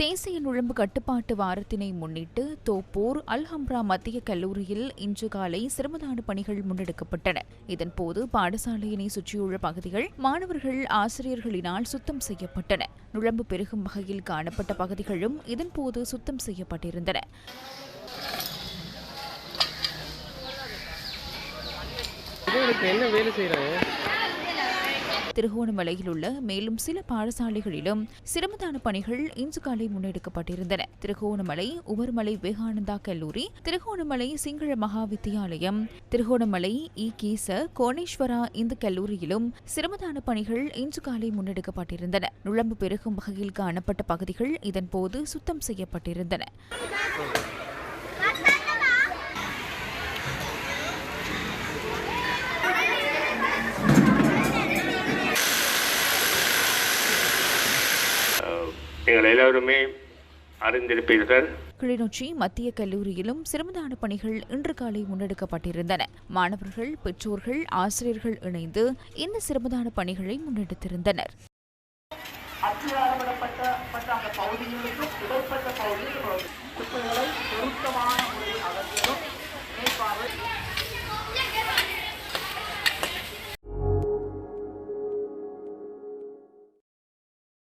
தேசிய நுழம்பு கட்டுப்பாட்டு வாரத்தினை முன்னிட்டு தோப்பூர் அல்ஹம்ரா மத்திய கல்லூரியில் இன்று காலை சிரமதான பணிகள் முன்னெடுக்கப்பட்டன. இதன்போது பாடசாலையினை சுற்றியுள்ள பகுதிகள் மாணவர்கள் ஆசிரியர்களினால் சுத்தம் செய்யப்பட்டன. நுழம்பு பெருகும் வகையில் காணப்பட்ட பகுதிகளும் இதன்போது சுத்தம் செய்யப்பட்டிருந்தன. என்ன வேலை செய்யறாங்க திருகோணமலையில் உள்ள மேலும் சில பாடசாலைகளிலும் சிரமதான பணிகள் இன்று காலை முன்னெடுக்கப்பட்டிருந்தன. திருகோணமலை உவர்மலை விவேகானந்தா கல்லூரி திருகோணமலை சிங்கள மகா வித்தியாலயம் திருகோணமலை இ. கீச கோணேஸ்வரா இந்த கல்லூரியிலும் சிரமதான பணிகள் இன்று காலை முன்னெடுக்கப்பட்டிருந்தன. நுழம்பு பெருகும் வகையில் காணப்பட்ட பகுதிகள் இதன்போது சுத்தம் செய்யப்பட்டிருந்தன. நீங்கள் எல்லோருமே அறிந்திருப்பீர்கள். கிளிநொச்சி மத்திய கல்லூரியிலும் சிரமதான பணிகள் இன்று காலை முன்னெடுக்கப்பட்டிருந்தன. மாணவர்கள் பெற்றோர்கள் ஆசிரியர்கள் இணைந்து இந்த சிரமதான பணிகளை முன்னெடுத்திருந்தனர்.